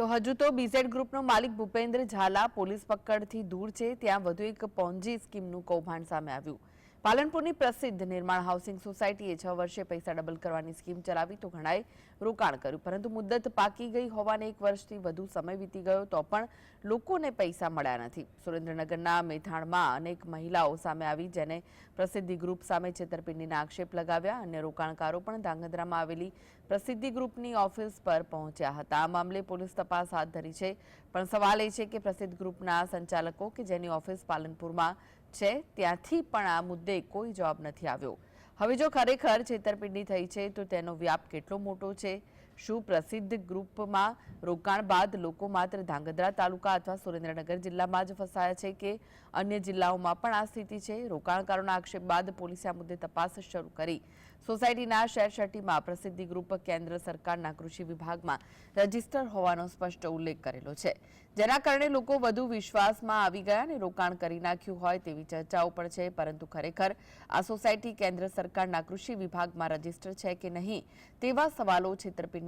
તો હજુ તો બીઝેડ ગ્રુપનો માલિક ભૂપેન્દ્ર ઝાલા પોલીસ પકડથી દૂર છે. ત્યાં વધુ એક પોન્જી સ્કીમનું કૌભાંડ સામે આવ્યું. પાલનપુરની પ્રસિદ્ધ નિર્માણ હાઉસિંગ સોસાયટીએ છ વર્ષે પૈસા ડબલ કરવાની સ્કીમ ચલાવી તો ઘણાએ રોકાણ કર્યું. પરંતુ મુદ્દત પાકી ગઈ હોવાને એક વર્ષથી વધુ સમય વીતી ગયો તો પણ લોકોને પૈસા મળ્યા નથી. સુરેન્દ્રનગરના મેથાણમાં અનેક મહિલાઓ સામે આવી જેને પ્રસિદ્ધિ ગ્રુપ સામે છેતરપિંડીના આક્ષેપ લગાવ્યા. અન્ય રોકાણકારો પણ ધાંગધ્રામાં આવેલી પ્રસિદ્ધિ ગ્રુપની ઓફિસ પર પહોંચ્યા હતા. આ મામલે પોલીસ તપાસ હાથ ધરી છે. પણ સવાલ એ છે કે પ્રસિદ્ધ ગ્રુપના સંચાલકો કે જેની ઓફિસ પાલનપુરમાં છે, ત્યાંથી પણ આ મુદ્દે કોઈ જવાબ નથી આવ્યો. હવે જો ખરેખર છેતરપિંડી થઈ છે, તો તેનો વ્યાપ કેટલો મોટો છે? શું પ્રસિદ્ધ ગ્રુપમાં રોકાણ બાદ લોકો માત્ર ધાંગધ્રા તાલુકા અથવા સુરેન્દ્રનગર જિલ્લામાં જ ફસાયા છે કે અન્ય જિલ્લાઓમાં પણ આ સ્થિતિ છે. રોકાણકારોના આક્ષેપ બાદ પોલીસે આ મુદ્દે તપાસ શરૂ કરી. સોસાયટીના શેરશટ્ટીમાં પ્રસિદ્ધિ ગ્રુપ કેન્દ્ર સરકારના કૃષિ વિભાગમાં રજિસ્ટર હોવાનો સ્પષ્ટ ઉલ્લેખ કરેલો છે. જેના કારણે લોકો વધુ વિશ્વાસમાં આવી ગયા અને રોકાણ કરી નાખ્યું હોય તેવી ચર્ચાઓ પણ છે, પરંતુ ખરેખર આ સોસાયટી કેન્દ્ર સરકારના કૃષિ વિભાગમાં રજિસ્ટર છે કે નહીં તેવા સવાલો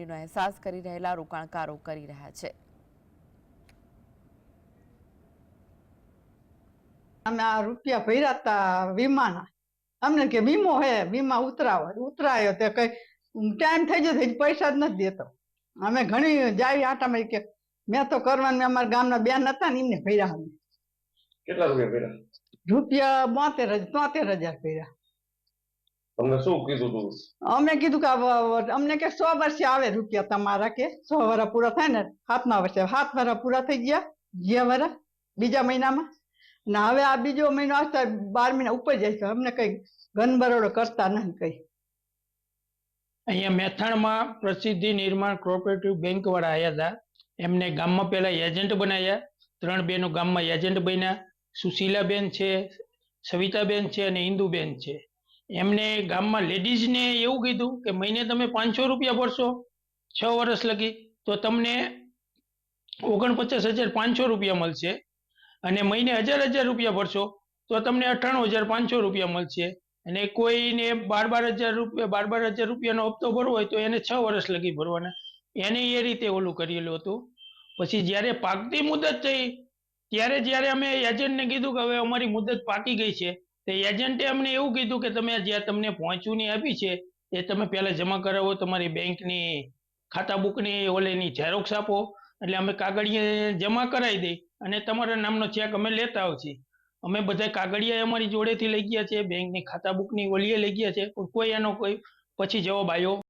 છેતરપિંડીનો અહેસાસ કરી રહેલા રોકાણકારો કરી રહ્યા છે. અમે આ રૂપિયા ભર્યા હતા વીમાના. અમને કે વીમો હે વીમા ઉતરાવો. ઉતરાયો તે કઈ ટાઈમ થઈ જતો પૈસા જ નથી દેતો. અમે ઘણી જાવી આટામાં કે મેં તો કરવાનું અમારા ગામના બેન હતા ને એમને ભર્યા અમે. કેટલા રૂપિયા ભર્યા? રૂપિયા બોતેર હજાર તોતેર હજાર ભર્યા. તમને શું કીધું તું? અમે કીધું કે અમને કે સો વર્ષે આવે રૂપિયા તમારા કે સો વર્ષ પૂરા થાય ને સાતમા વર્ષે. સાત વર્ષ પૂરા થઈ ગયા ગયા વર્ષ બીજા મહિનામાં. ને હવે આ બીજો મહિનો આવશે બાર મહિના ઉપર જાય છે. અમને કઈ ગનબરોડો કરતા નહીં કઈ. અહીંયા મેથાણમાં પ્રસિદ્ધિ નિર્માણ કોઓપરેટિવ બેંક વાળા આવ્યા હતા. એમને ગામમાં પહેલા એજન્ટ બનાવ્યા ત્રણ બેનો ગામમાં એજન્ટ બન્યા. સુશીલાબેન છે સવિતાબેન છે અને ઇન્દુબેન છે. એમને ગામમાં લેડીઝને એવું કીધું કે મહિને તમે પાંચસો રૂપિયા ભરશો છ વર્ષ લગી, તો તમને ઓગણપચાસ હજાર પાંચસો રૂપિયા મળશે અને મહિને હજાર હજાર રૂપિયા ભરશો, તો તમને અઠ્ઠાણું હજાર પાંચસો રૂપિયા મળશે. અને કોઈને બાર બાર હજાર રૂપિયા, બાર બાર હજાર રૂપિયાનો હપ્તો ભરવો હોય તો એને છ વર્ષ લગી ભરવાના. એને એ રીતે ઓલું કરેલું હતું. પછી જ્યારે પાકતી મુદત થઈ, ત્યારે જ્યારે અમે એજન્ટને કીધું કે હવે અમારી મુદત પાકી ગઈ છે તે એજન્ટે અમને એવું કીધું કે તમે જ્યાં તમને પહોંચવાની આપી છે, એ તમે પહેલાં જમા કરાવો, તમારી બેંકની ખાતા બુકની ઓલેની ઝેરોક્ષ આપો, એટલે અમે કાગળિયા જમા કરાવી દઈ અને તમારા નામનો ચેક અમે લેતા આવશી. અમે બધા કાગળિયા અમારી જોડેથી લઈ ગયા છે, બેંકની ખાતા બુકની ઓલીએ લઈ ગયા છે, કોઈ એનો કોઈ પછી જવાબ આવ્યો